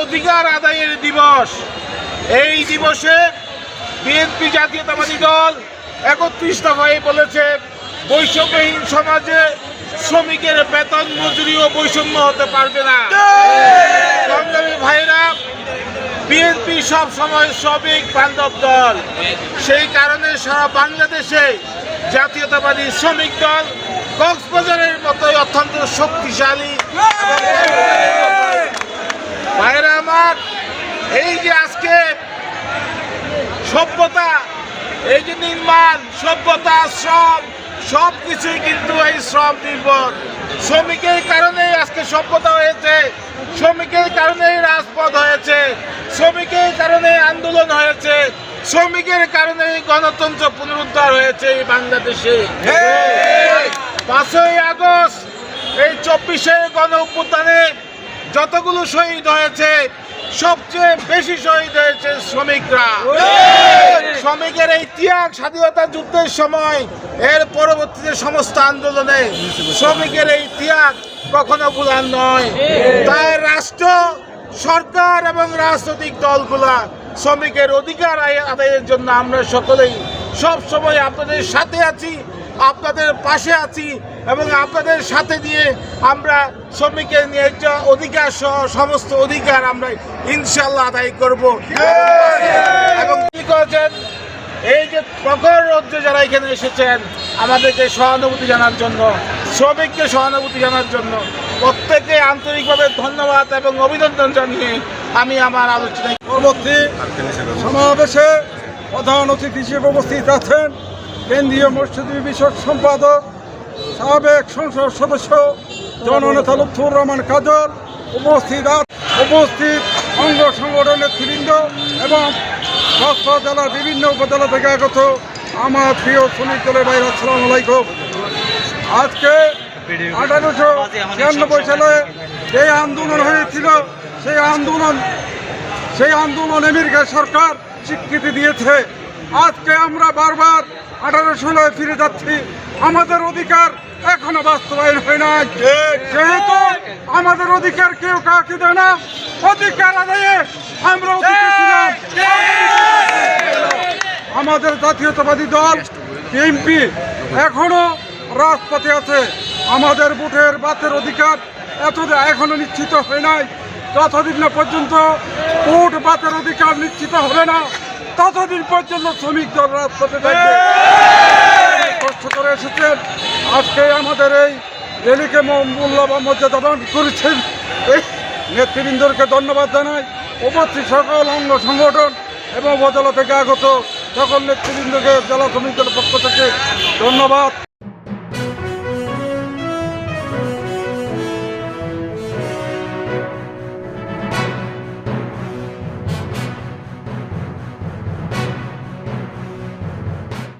অধিকার আদায়ের দিবস। এই দিবসে বিএনপি জাতীয়তাবাদী দল একত্রিশ দফায় বলেছে, বৈষম্যহীন সমাজে শ্রমিকের বেতন মজুরি ও বৈষম্য হতে পারবে না। সংগ্রামী ভাইরা, বিএনপি সব সময় শ্রমিক বান্ধব দল। সেই কারণে সারা বাংলাদেশে জাতীয়তাবাদী শ্রমিক দল কক্সবাজারের মতোই অত্যন্ত শক্তিশালী। ভাইরা আমার এই যে আজকে সভ্যতা এই যে নির্মাণ সভ্যতা শ্রম সব কিছুই কিন্তু এই শ্রম নির্ভর। শ্রমিকের কারণে আজকে সভ্যতা হয়েছে শ্রমিকের কারণেই রাজপথ হয়েছে শ্রমিকের কারণে আন্দোলন হয়েছে শ্রমিকের কারণে গণতন্ত্র পুনরুদ্ধার হয়েছে এই বাংলাদেশে। পাঁচই আগস্ট এই চব্বিশে গণ অভ্যুত্থানে যতগুলো শহীদ হয়েছে, সবচেয়ে বেশি শহীদ হয়েছে শ্রমিকরা। শ্রমিকের এই ত্যাগ স্বাধীনতা যুদ্ধের সময়, এর পরবর্তীতে সমস্ত আন্দোলনে শ্রমিকের এই ত্যাগ কখনো ভুলার নয়। তাই রাষ্ট্র, সরকার এবং রাজনৈতিক দলগুলা শ্রমিকের অধিকার আদায়ের জন্য আমরা সকলেই সব সময় আপনাদের সাথে আছি। আপনাদের পাশে আছি এবং আপনাদের সাথে দিয়ে আমরা শ্রমিকের ন্যায্য অধিকার সহ সমস্ত অধিকার আমরা ইনশাল্লাহ আদায় করব। এবং কি করেছেন? এই যে প্রখর রোদ্রে যারা এখানে এসেছেন, আমাদেরকে সহানুভূতি জানার জন্য, শ্রমিককে সহানুভূতি জানার জন্য প্রত্যেকে আন্তরিকভাবে ধন্যবাদ এবং অভিনন্দন জানিয়ে আমি আমার আলোচনায় পরবর্তী সমাবেশে প্রধান অতিথি হিসেবে উপস্থিত আছেন। কেন্দ্রীয় মসজিদ বিষয়ক সম্পাদক, সাবেক সংসদ সদস্য, জননেতা লুৎফুর রহমান কাজল, উপস্থিত উপস্থিত অঙ্গ সংগঠন নেতৃবৃন্দ এবং কক্সবাজার জেলার বিভিন্ন উপজেলা থেকে আগত আমার প্রিয় শ্রমিক দলের বাইরে আসসালামু আলাইকুম। আজকে আঠারোশো ছিয়ানব্বই সালে যে আন্দোলন হয়েছিল, সেই আন্দোলন সেই আন্দোলন আমেরিকা সরকার স্বীকৃতি দিয়েছে। আজকে আমরা বারবার আঠারো ষোলোয় ফিরে যাচ্ছি। আমাদের অধিকার এখনও বাস্তবায়ন হয় নাই। যেহেতু আমাদের অধিকার কেউ কাউকে দেয় না, অধিকার আদায়ে আমরা আমাদের জাতীয়তাবাদী দল এমপি এখনও রাজপথে আছে। আমাদের ভোটের বাতের অধিকার এত এখনও নিশ্চিত হয় নাই। যতদিন না পর্যন্ত বুট বাতের অধিকার নিশ্চিত হবে না ততদিন পর্যন্ত শ্রমিক দল রাজপথে থাকবে কষ্ট করে এসেছেন। আজকে আমাদের এই রেলিকে ম- মূল্যবান মর্যাদাবান করেছেন। এই নেতৃবৃন্দকে ধন্যবাদ জানাই। উপস্থিত সকল অঙ্গ সংগঠন এবং বদলা থেকে আগত সকল নেতৃবৃন্দকে জেলা শ্রমিক দলের পক্ষ থেকে ধন্যবাদ।